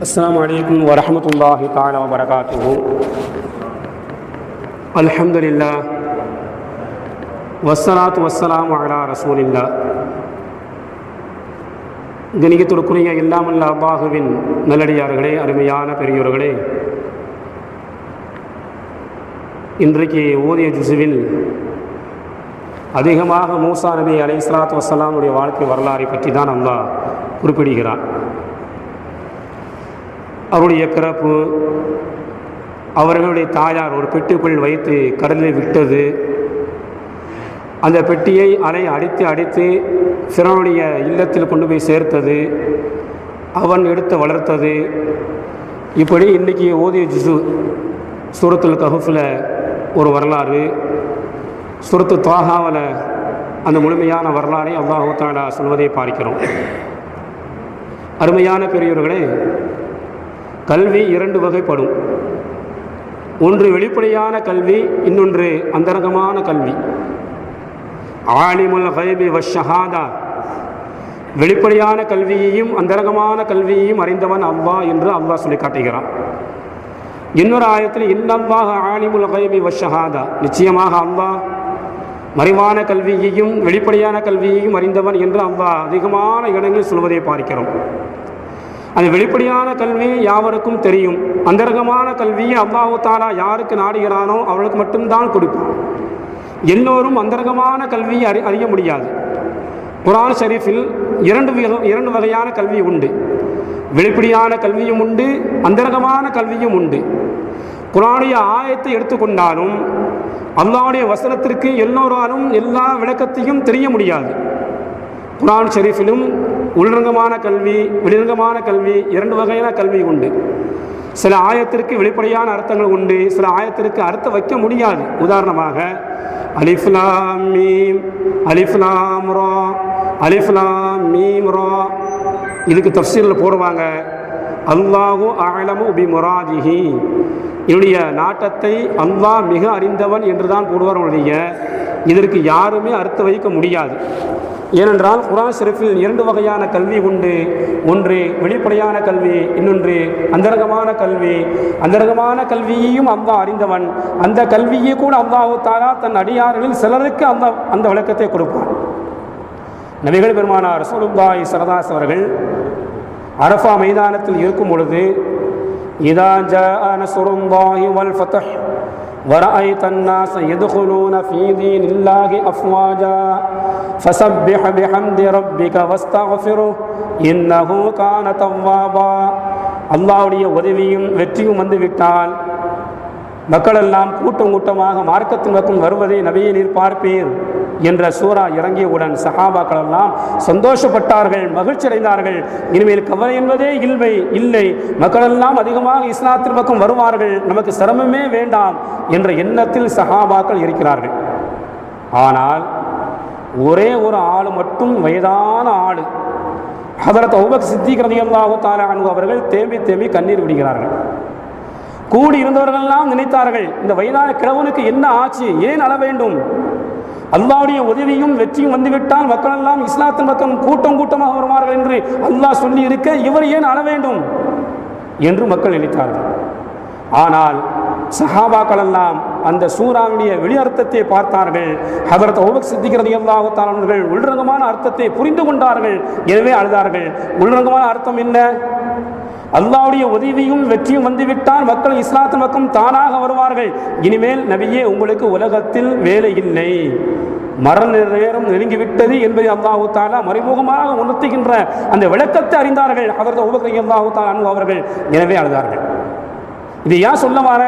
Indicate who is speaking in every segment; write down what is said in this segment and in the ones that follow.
Speaker 1: السلام عليكم ورحمة الله تعالى وبركاته الحمد لله والصلاة والسلام على رسول الله கணிகத்திற்குரிய இல்லாமல்ல அல்லாஹுவின் நல்லடியார்களே அருமையான பெரியோர்களே இன்றைக்கு ஓதிய ஜுசுவில் அதிகமாக மூசா நபி அலை இஸ்லாத்து வசலாமுடைய வாழ்க்கை வரலாறை பற்றி தான் அல்லாஹ் குறிப்பிடுகிறான் அவருடைய பிறப்பு அவர்களுடைய தாயார் ஒரு பெட்டிக்குள் வைத்து கடலில் விட்டது. அந்த பெட்டியை அலை அடித்து அடித்து சிறனுடைய இல்லத்தில் கொண்டு போய் சேர்த்தது. அவன் எடுத்து வளர்த்தது. இப்படி இன்றைக்கி ஓதிய ஜிசு சூரத்துல் கஹுஃபில் ஒரு வரலாறு. சுரத்து தாகாவில் அந்த முழுமையான வரலாறை அல்லாஹு தாலா சொல்வதை பார்க்கிறோம். அருமையான பெரியவர்களே கல்வி இரண்டு வகைப்படும். ஒன்று வெளிப்படையான கல்வி இன்னொன்று அந்தரங்கமான கல்வி. ஆலிமுல் ஹைபி வஷஹாதா வெளிப்படையான கல்வியையும் அந்தரங்கமான கல்வியையும் அறிந்தவன் அவ்வா என்று அல்லாஹ் சொல்லி காட்டுகிறான் இன்னொரு ஆயத்தில் இன்னல்லாக ஆலிமுல் ஹைபி வஷஹாதா நிச்சயமாக அல்லாஹ் மறைவான கல்வியையும் வெளிப்படையான கல்வியையும் அறிந்தவன் என்று அல்லாஹ் அதிகமான இடங்களில் சொல்வதை பார்க்கிறோம். அந்த வெளிப்படையான கல்வி யாவருக்கும் தெரியும். அந்தரகமான கல்வியை அல்லாஹு தாலா யாருக்கு நாடுகிறானோ அவளுக்கு மட்டும்தான் கொடுப்பான். எல்லோரும் அந்தரகமான கல்வியை அறி அறிய முடியாது. குரான் ஷரீஃபில் இரண்டு இரண்டு வகையான கல்வி உண்டு. வெளிப்படையான கல்வியும் உண்டு அந்தரகமான கல்வியும் உண்டு. குரானுடைய ஆயத்தை எடுத்துக்கொண்டாலும் அல்லாவுடைய வசனத்திற்கு எல்லோராலும் எல்லா விளக்கத்தையும் தெரிய முடியாது. குரான் ஷெரீஃபிலும் உள்ரங்கமான கல்வி வெளிரங்கமான கல்வி இரண்டு வகையான கல்வி உண்டு. சில ஆயத்திற்கு வெளிப்படையான அர்த்தங்கள் உண்டு சில ஆயத்திற்கு அர்த்தம் வைக்க முடியாது. உதாரணமாக அலிஃப்லாம் மீம் அலிஃப்லாம் ரோ அலிஃப்லாம் மீம் ரோ. இதுக்கு தஃசீரில் போடுவாங்க அல்லாஹு ஆழமு பி முராஜிஹி. என்னுடைய நாட்டத்தை அல்லாஹ் மிக அறிந்தவன் என்று தான் போடுவார்களுடைய இதற்கு யாருமே அர்த்தம் வைக்க முடியாது. ஏனென்றால் குரான் ஷெரீஃபில் இரண்டு வகையான கல்வி உண்டு ஒன்று வெளிப்படையான கல்வி இன்னொன்று அந்தரகமான கல்வி அந்தரகமான கல்வியையும் அல்லாஹ் அறிந்தவன் அந்த கல்வியை கூட அல்லாஹு தாரா தன் அடியார்களில் சிலருக்கு அந்த அந்த விளக்கத்தை கொடுப்பான் நபிகள் பெருமானார் ரசூலுல்லாஹி சரதாஸ் அவர்கள் அரஃபா மைதானத்தில் இருக்கும் பொழுது இதா ஜாஅ நஸ்ருல்லாஹி வல் ஃபத்ஹ் ورأيت الناس يدخلون في دين الله أفواجا فسبح بحمد ربك واستغفره إنه كان توابا அல்லாவுடைய உதவியும் வெற்றியும் வந்துவிட்டால் மக்களெல்லாம் கூட்டம் கூட்டமாக மார்க்கத்தின் பக்கம் வருவதை நபியை நீர் பார்ப்பீர் என்ற சூறா இறங்கியவுடன் சஹாபாக்கள் எல்லாம் சந்தோஷப்பட்டார்கள் மகிழ்ச்சி அடைந்தார்கள் இனிமேல் கவலை என்பதே இல்லை இல்லை மக்களெல்லாம் அதிகமாக இஸ்லாத்தின் பக்கம் வருவார்கள் நமக்கு சிரமமே வேண்டாம் என்ற எண்ணத்தில் சஹாபாக்கள் இருக்கிறார்கள் ஆனால் ஒரே ஒரு ஆள் மட்டும் வயதான ஆள். ஹதரத் ஒவ்வொரு சித்திக் ரதியல்லாஹு தாலா அவர்கள் தேம்பி தேம்பி கண்ணீர் விடுகிறார்கள். கூடி இருந்தவர்கள்லாம் நினைத்தார்கள் இந்த வயதான கிழவனுக்கு என்ன ஆச்சு ஏன் அழ வேண்டும்? அல்லாவுடைய உதவியும் வெற்றியும் வந்துவிட்டால் மக்கள் எல்லாம் இஸ்லாத்தின் பக்கம் கூட்டம் கூட்டமாக வருவார்கள் என்று அல்லாஹ் சொல்லி இருக்க இவர் ஏன் அழ வேண்டும்? என்று மக்கள் நினைத்தார்கள். ஆனால் சஹாபாக்கள் எல்லாம் அந்த சூறாவுடைய வெளி அர்த்தத்தை பார்த்தார்கள். ஹதரத் ஓபக் சித்திக்கிறது அல்லாஹாலவர்கள் உள்ரங்கமான அர்த்தத்தை புரிந்து கொண்டார்கள். எனவே அழுதார்கள். உள்ரங்கமான அர்த்தம் என்ன? அல்லாவுடைய உதவியும் வெற்றியும் வந்துவிட்டால் மக்கள் இஸ்லாத்தின் பக்கம் தானாக வருவார்கள். இனிமேல் நபியே உங்களுக்கு உலகத்தில் வேலை இல்லை. மரண நேரம் நெருங்கிவிட்டது என்பதை அல்லாஹு தாலா மறைமுகமாக உணர்த்துகின்ற அந்த விளக்கத்தை அறிந்தார்கள். அதற்கு உபகரி அல்லாஹு தாலா அவர்கள். எனவே அழுதார்கள். இது ஏன் சொல்ல வர?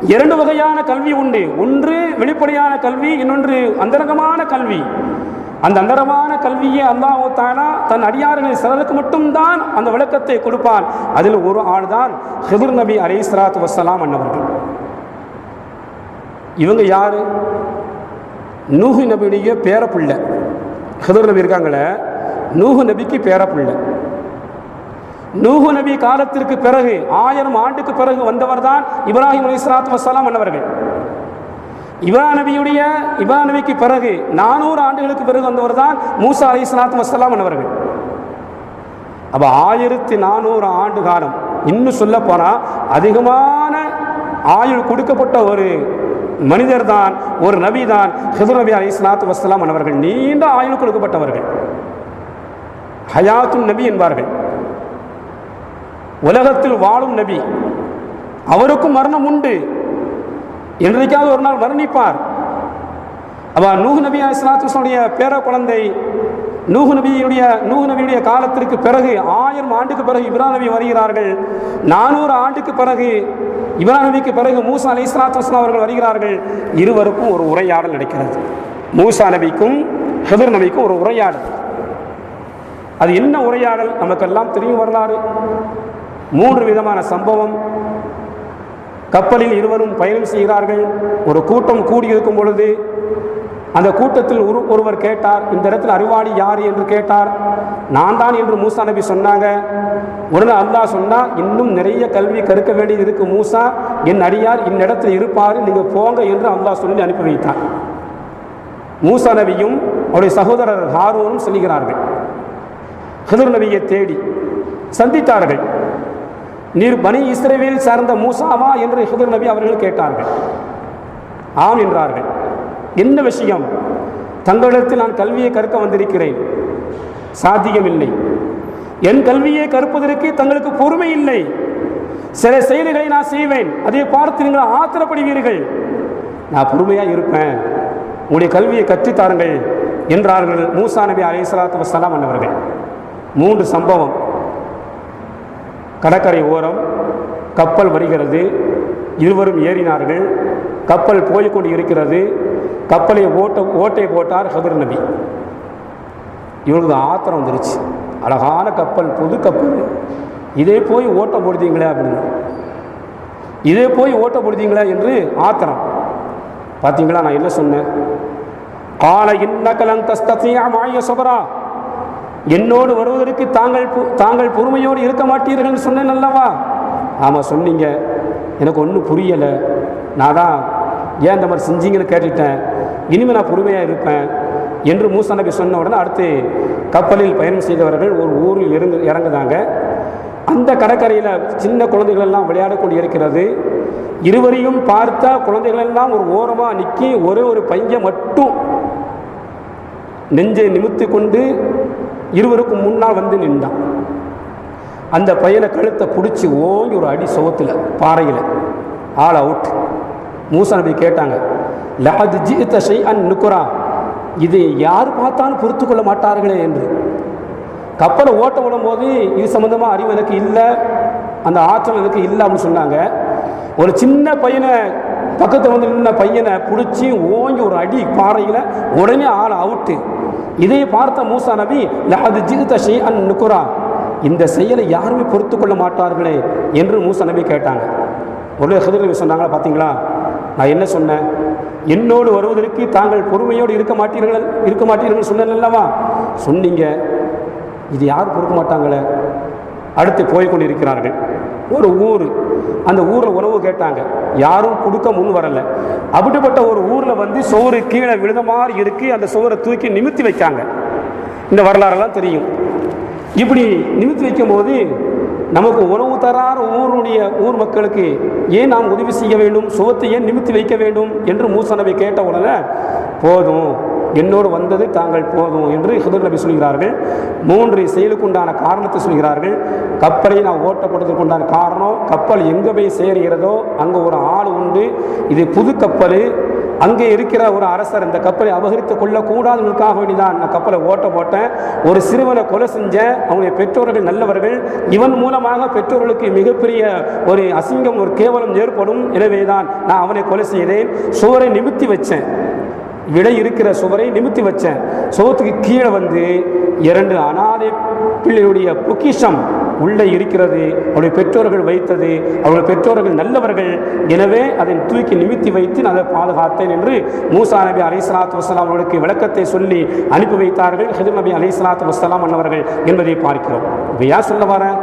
Speaker 1: இரண்டு வகையான கல்வி உண்டு. ஒன்று வெளிப்படையான கல்வி இன்னொன்று அந்தரங்கமான கல்வி. அந்த அந்தரமான கல்வியை அல்லாஹு தாலா தன் அடியார்களின் சிலருக்கு மட்டும்தான் அந்த விளக்கத்தை கொடுப்பான். அதில் ஒரு ஆள் தான் ஹிதுர் நபி அலை சலாத்து வசலாம் அன்னவர்கள். இவங்க யாரு? நூஹு நபியுடைய பேரப்பிள்ளை. ஹிதுர் நபி இருக்காங்களே நூஹு நபிக்கு பேரப்பிள்ளை. நூஹு நபி காலத்திற்கு பிறகு ஆயிரம் ஆண்டுக்கு பிறகு வந்தவர் தான் இப்ராஹிம் அலி இஸ்லாத்து வசலாம் அன்னவர்கள். இப்ரா நபியுடைய இப்ரா நபிக்கு பிறகு நானூறு ஆண்டுகளுக்கு பிறகு வந்தவர் தான் மூசா அலி இஸ்லாத்து வசலாம் அவர்கள் அப்போ ஆயிரத்தி நானூறு ஆண்டு காலம். இன்னும் சொல்ல போனால் அதிகமான ஆயுள் கொடுக்கப்பட்ட ஒரு மனிதர் தான் ஒரு நபி தான் ஹிதுர் நபி அலி இஸ்லாத்து வசலாம் அவர்கள் நீண்ட ஆயுள் கொடுக்கப்பட்டவர்கள். ஹயாத்துன் நபி என்பார்கள். உலகத்தில் வாழும் நபி. அவருக்கும் மரணம் உண்டு. என்றைக்காவது ஒரு நாள் மரணிப்பார். அப்ப நூஹ் நபி அலிஸ்லாத்துடைய பேர குழந்தை நூஹ் நபியுடைய நூஹ் நபியுடைய காலத்திற்கு பிறகு ஆயிரம் ஆண்டுக்கு பிறகு இப்ரா நபி வருகிறார்கள். நானூறு ஆண்டுக்கு பிறகு இப்ரா நபிக்கு பிறகு மூசா அலி இஸ்லாத்து அவர்கள் வருகிறார்கள். இருவருக்கும் ஒரு உரையாடல் நடக்கிறது. மூசா நபிக்கும் ஹிதர் நபிக்கும் ஒரு உரையாடல். அது என்ன உரையாடல்? நமக்கெல்லாம் தெரியும் வரலாறு. மூன்று விதமான சம்பவம். கப்பலில் இருவரும் பயணம் செய்கிறார்கள். ஒரு கூட்டம் கூடியிருக்கும் பொழுது அந்த கூட்டத்தில் ஒரு ஒருவர் கேட்டார் இந்த இடத்தில் அறிவாளி யார்? என்று கேட்டார். நான் தான் என்று மூசா நபி சொன்னாங்க. உடனே அல்லாஹ் சொன்னால் இன்னும் நிறைய கல்வி கற்க வேண்டியது இருக்கு மூசா. என் அடியார் இந்நிடத்தில் இருப்பார். நீங்கள் போங்க என்று அல்லாஹ் சொல்லி அனுப்பி வைத்தார் மூசா நபியும் அவருடைய சகோதரர் ஹாரூனும் செல்கிறார்கள். ஹிதர் நபியை தேடி சந்தித்தார்கள். நீர் பனி இஸ்ரேவில் சார்ந்த மூசாவா என்று ஹுதர் நபி அவர்கள் கேட்டார்கள். ஆம் என்றார்கள். என்ன விஷயம்? தங்களிடத்தில் நான் கல்வியை கற்க வந்திருக்கிறேன். சாத்தியமில்லை. என் கல்வியை கற்பதற்கு தங்களுக்கு பொறுமை இல்லை. சில செயல்களை நான் செய்வேன். அதை பார்த்து நீங்கள் ஆத்திரப்படுவீர்கள். நான் பொறுமையாக இருப்பேன். உங்களுடைய கல்வியை கற்றுத்தாருங்கள் என்றார்கள் மூசா நபி அலை சலாத்து வசலாம் அன்னவர்கள். மூன்று சம்பவம். கடற்கரை ஓரம் கப்பல் வருகிறது. இருவரும் ஏறினார்கள். கப்பல் போய்கொண்டு இருக்கிறது. கப்பலை ஓட்ட ஓட்டை போட்டார் ஹபர் நபி. இவங்களுக்கு ஆத்திரம் வந்துருச்சு. அழகான கப்பல் புது கப்பல். இதே போய் ஓட்டம் போடுதீங்களே அப்படின்னு. இதே போய் ஓட்ட போடுதீங்களா என்று ஆத்திரம். பார்த்தீங்களா நான் என்ன சொன்னேன்? கால இன்னக்கலன் தஸ்தியா மாய சொபரா. என்னோடு வருவதற்கு தாங்கள் தாங்கள் பொறுமையோடு இருக்க மாட்டீர்கள் சொன்னேன் அல்லவா? ஆமாம் சொன்னீங்க. எனக்கு ஒன்றும் புரியலை. நான் தான் ஏன் இந்த மாதிரி செஞ்சீங்கன்னு கேட்டுட்டேன். இனிமேல் நான் பொறுமையாக இருப்பேன் என்று மூசா நபி சொன்ன உடனே அடுத்து கப்பலில் பயணம் செய்தவர்கள் ஒரு ஊரில் இறங்கு இறங்குதாங்க. அந்த கடற்கரையில் சின்ன குழந்தைகள் எல்லாம் விளையாடக்கூடிய இருக்கிறது. இருவரையும் பார்த்தா குழந்தைகள் எல்லாம் ஒரு ஓரமாக நிற்கி ஒரே ஒரு பையன் மட்டும் நெஞ்சை நிமித்து கொண்டு இருவருக்கும் முன்னால் வந்து நின்றான். அந்த பையனை கழுத்தை பிடிச்சி ஓங்கி ஒரு அடி சுவத்தில் பாறையில் ஆள் அவுட் மூசா நபி கேட்டாங்க லஹது ஜித்த ஷை அன் நுக்குரா இது யார் பார்த்தாலும் பொறுத்து கொள்ள மாட்டார்களே என்று. கப்பலை ஓட்ட விடும்போது இது சம்மந்தமாக அறிவு எனக்கு இல்லை அந்த ஆற்றல் எனக்கு இல்லை அப்படின்னு சொன்னாங்க. ஒரு சின்ன பையனை பக்கத்தில் வந்து நின்ன பையனை பிடிச்சி ஓங்கி ஒரு அடி பாறையில் உடனே ஆள் அவுட்டு இதை பார்த்த மூசா நபி லஹது ஜிகுத ஷே அன் நுக்குரா இந்த செயலை யாருமே பொறுத்து கொள்ள மாட்டார்களே என்று மூசா நபி கேட்டாங்க. ஒரு ஹதிர் நபி சொன்னாங்களா பார்த்தீங்களா நான் என்ன சொன்னேன்? என்னோடு வருவதற்கு தாங்கள் பொறுமையோடு இருக்க மாட்டீர்கள் இருக்க மாட்டீர்கள் சொன்னேன் அல்லவா? சொன்னீங்க. இது யார் பொறுக்க மாட்டாங்களே? அடுத்து போய் கொண்டிருக்கிறார்கள். ஒரு ஊர் அந்த ஊரில் உணவு கேட்டாங்க. யாரும் கொடுக்க முன் வரல. அப்படிப்பட்ட ஒரு ஊரில் வந்து சோறு கீழே விழுந்த மாதிரி இருக்கு அந்த சோறை தூக்கி நிமித்தி வைக்காங்க. இந்த வரலாறெல்லாம் தெரியும். இப்படி நிமித்தி வைக்கும்போது நமக்கு உணவு தராத ஊருடைய ஊர் மக்களுக்கு ஏன் நாம் உதவி செய்ய வேண்டும்? சுகத்தை ஏன் நிமித்தி வைக்க வேண்டும்? என்று மூசனவை கேட்ட உடனே போதும். என்னோடு வந்தது தாங்கள் போதும் என்று ஹுதர் நபி சொல்கிறார்கள். மூன்று செயலுக்குண்டான காரணத்தை சொல்கிறார்கள். கப்பலை நான் ஓட்டப்படுவதற்குண்டான காரணம் கப்பல் எங்கே போய் சேருகிறதோ அங்கே ஒரு ஆள் உண்டு. இது புது கப்பல். அங்கே இருக்கிற ஒரு அரசர் இந்த கப்பலை அபகரித்து கொள்ளக்கூடாதுக்காக வேண்டிதான் நான் கப்பலை ஓட்ட போட்டேன். ஒரு சிறுவனை கொலை செஞ்சேன். அவனுடைய பெற்றோர்கள் நல்லவர்கள். இவன் மூலமாக பெற்றோர்களுக்கு மிகப்பெரிய ஒரு அசிங்கம் ஒரு கேவலம் ஏற்படும். எனவேதான் நான் அவனை கொலை செய்தேன். சுவரை நிமித்தி வச்சேன். விடை இருக்கிற சுவரை நிமித்தி வச்சேன். சுவத்துக்கு கீழே வந்து இரண்டு அனாதை பிள்ளையுடைய பொக்கிஷம் உள்ளே இருக்கிறது. அவருடைய பெற்றோர்கள் வைத்தது. அவருடைய பெற்றோர்கள் நல்லவர்கள். எனவே அதை தூக்கி நிமித்தி வைத்து நான் அதை பாதுகாத்தேன் என்று மூசா நபி அலிஸ்லாத் வசலாம் அவர்களுக்கு விளக்கத்தை சொல்லி அனுப்பி வைத்தார்கள். ஹிதர் நபி அலிஸ்லாத் வசலாம் அன்னவர்கள் என்பதை பார்க்கிறோம். இப்போ ஏன் சொல்ல வரேன்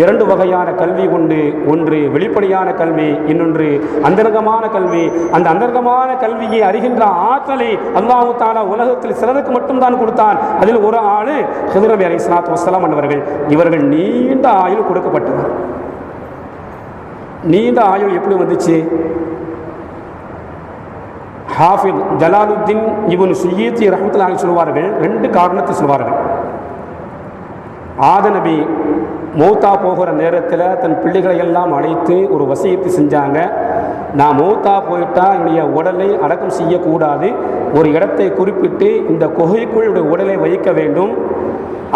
Speaker 1: இரண்டு வகையான கல்வி உண்டு. ஒன்று வெளிப்படையான கல்வி இன்னொன்று அந்தரங்கமான கல்வி. அந்த அந்தரங்கமான கல்வியை அறிகின்ற ஆற்றலை அல்லாஹு தாலா உலகத்தில் சிலருக்கு மட்டும்தான் கொடுத்தான். அதில் ஒரு ஆளு ஹிதரபி அலி சலாத் வசலாம் என்பவர்கள் இவர்கள் நீண்ட ஆயுள் கொடுக்கப்பட்டவர். நீண்ட ஆயுள் எப்படி வந்துச்சு? ஹாஃபித் ஜலாலுத்தீன் இவன் சுயீத்தி ரஹமத்துல்லாஹி சொல்வார்கள். ரெண்டு காரணத்தை சொல்வார்கள். ஆத நபி மௌத்தா போகிற நேரத்தில் தன் பிள்ளைகளை எல்லாம் அழைத்து ஒரு வசியத்தை செஞ்சாங்க. நான் மௌத்தா போயிட்டா என்னுடைய உடலை அடக்கம் செய்யக்கூடாது. ஒரு இடத்தை குறிப்பிட்டு இந்த குகைக்குள் என்னுடைய உடலை வைக்க வேண்டும்.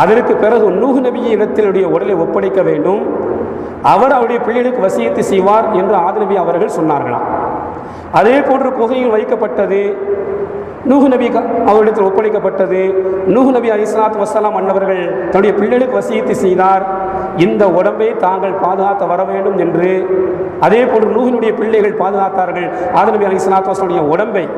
Speaker 1: அதற்கு பிறகு நூகு நபியின் இடத்தினுடைய உடலை ஒப்படைக்க வேண்டும். அவர் அவருடைய பிள்ளைகளுக்கு வசியத்தை செய்வார் என்று ஆதநபி அவர்கள் சொன்னார்களாம். அதே போன்று குகையில் வைக்கப்பட்டது. நூகு நபி அவரிடத்தில் ஒப்படைக்கப்பட்டது. நூஹு நபி அலிஸ்லாத் வசலாம் அன்னவர்கள் தன்னுடைய பிள்ளைகளுக்கு வசியத்தை செய்தார். இந்த உடம்பை தாங்கள் பாதுகாத்து வர வேண்டும் என்று. அதே போன்று நூஹினுடைய பிள்ளைகள் பாதுகாத்தார்கள். ஆதநபி அலி இஸ்லாத் உடம்பை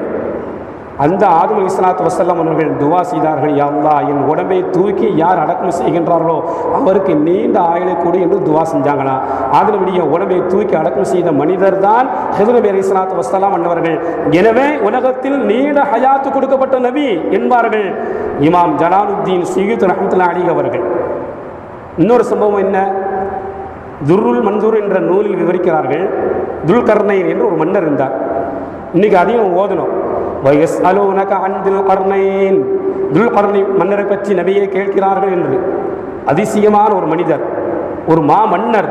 Speaker 1: அந்த ஆதம் அலி இஸ்லாத்து வசல்லாம் அவர்கள் துவா செய்தார்கள் யா என் உடம்பை தூக்கி யார் அடக்கம் செய்கின்றார்களோ அவருக்கு நீண்ட ஆயுளை கூடு என்று துவா செஞ்சாங்களா? ஆதனுடைய உடம்பை தூக்கி அடக்கம் செய்த மனிதர் தான் ஹெதுநபி அலி இஸ்லாத்து வசலாம் அன்னவர்கள். எனவே உலகத்தில் நீண்ட ஹயாத்து கொடுக்கப்பட்ட நபி என்பார்கள் இமாம் ஜலாலுத்தீன் சுயூத் ரஹமத்துல்லா அலி அவர்கள். இன்னொரு சம்பவம் என்ன? துருல் மன்சூர் என்ற நூலில் விவரிக்கிறார்கள் துல்கர்ணைன் என்று ஒரு மன்னர் இருந்தார். இன்னைக்கு அதையும் ஓதணும். வயஸ் அலோனக அன்பில் கர்ணைன் துல் மன்னரை பற்றி நபியை கேட்கிறார்கள் என்று. அதிசயமான ஒரு மனிதர் ஒரு மா மன்னர்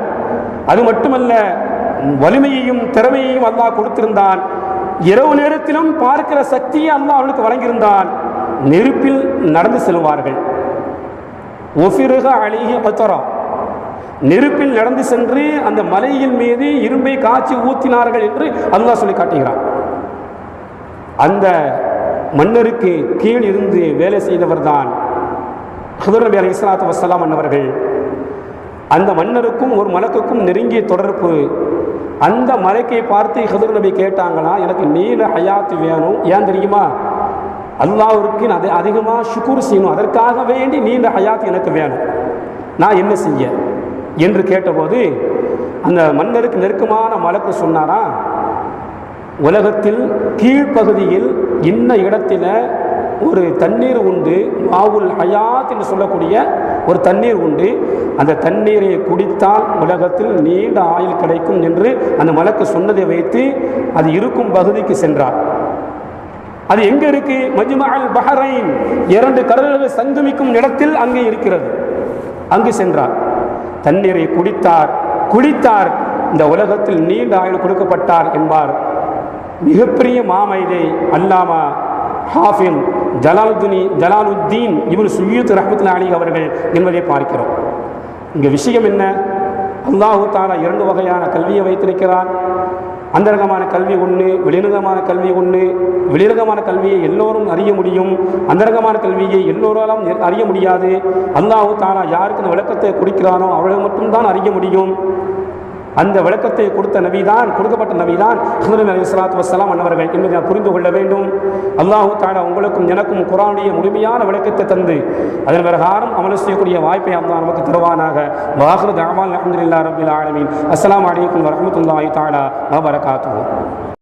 Speaker 1: அது மட்டுமல்ல வலிமையையும் திறமையையும் அல்லாஹ் கொடுத்திருந்தான். இரவு நேரத்திலும் பார்க்கிற சக்தியை அல்லாஹ் அவளுக்கு வழங்கியிருந்தான். நெருப்பில் நடந்து செல்வார்கள். ஒஃபிருக அழிக பத்தரா நெருப்பில் நடந்து சென்று அந்த மலையின் மீது இரும்பை காய்ச்சி ஊத்தினார்கள் என்று அல்லாஹ் சொல்லி காட்டுகிறான். அந்த மன்னருக்கு கீழ் இருந்து வேலை செய்தவர் தான் ஹுதர் நபி அலி இஸ்லாத்து வசலாம் அன்னவர்கள். அந்த மன்னருக்கும் ஒரு மலக்குக்கும் நெருங்கிய தொடர்பு. அந்த மலைக்கை பார்த்து ஹதுர் நபி கேட்டாங்களா எனக்கு நீல ஹயாத்து வேணும். ஏன் தெரியுமா? அல்லாவிற்கு அதை அதிகமாக ஷுக்கூர் செய்யணும். அதற்காக வேண்டி நீண்ட ஹயாத் எனக்கு வேணும். நான் என்ன செய்ய? என்று கேட்டபோது அந்த மன்னருக்கு நெருக்கமான மலக்கு சொன்னாரா உலகத்தில் கீழ்ப்பகுதியில் இன்ன இடத்துல ஒரு தண்ணீர் உண்டு மாவுல் ஹயாத் என்று சொல்லக்கூடிய ஒரு தண்ணீர் உண்டு. அந்த தண்ணீரை குடித்தால் உலகத்தில் நீண்ட ஆயுள் கிடைக்கும் என்று அந்த மலக்கு சொன்னதை வைத்து அது இருக்கும் பகுதிக்கு சென்றார். அது எங்க இருக்கு? மஜ்மஅல் பஹரைன். இரண்டு கடல்கள் சங்கமிக்கும் இடத்தில் அங்கே இருக்கிறது. அங்கு சென்றார். தண்ணீரை குடித்தார். குடித்தார். இந்த உலகத்தில் நீண்ட ஆயுள் கொடுக்கப்பட்டார் என்பார். மிகப்பெரிய மாமைதை அல்லாமா ஹாஃபின் ஜலாலுதுனி ஜலாலுத்தீன் இவர் சுயூத் ரஹமத்துல்லா அலி அவர்கள் என்பதை பார்க்கிறோம். இங்கே விஷயம் என்ன? அல்லாஹு தாலா இரண்டு வகையான கல்வியை வைத்திருக்கிறான் அந்தரகமான கல்வி ஒன்று வெளிரங்கமான கல்வி ஒன்று வெளிரகமான கல்வியை எல்லோரும் அறிய முடியும். அந்தரகமான கல்வியை எல்லோராலும் அறிய முடியாது. அல்லாஹு தானா யாருக்கு இந்த விளக்கத்தை கொடுக்கிறானோ அவர்கள் மட்டும்தான் அறிய முடியும். அந்த விளக்கத்தை கொடுத்த நபிதான் கொடுக்கப்பட்ட நபிதான் ஹசரத் அலி சலாத்து வசலாம் அன்னவர்கள். என்பதை நான் புரிந்து கொள்ள வேண்டும். அல்லாஹு தாலா உங்களுக்கும் எனக்கும் குரானுடைய முழுமையான விளக்கத்தை தந்து அதன் பிரகாரம் அமல் செய்யக்கூடிய வாய்ப்பை அம்மா நமக்கு தருவானாக. வாஹர் தாமால் அஹமதுல்லா ரபில் ஆலமின். அஸ்லாம் அலைக்கும் வரமத்துல்லாஹி தாலா வரகாத்து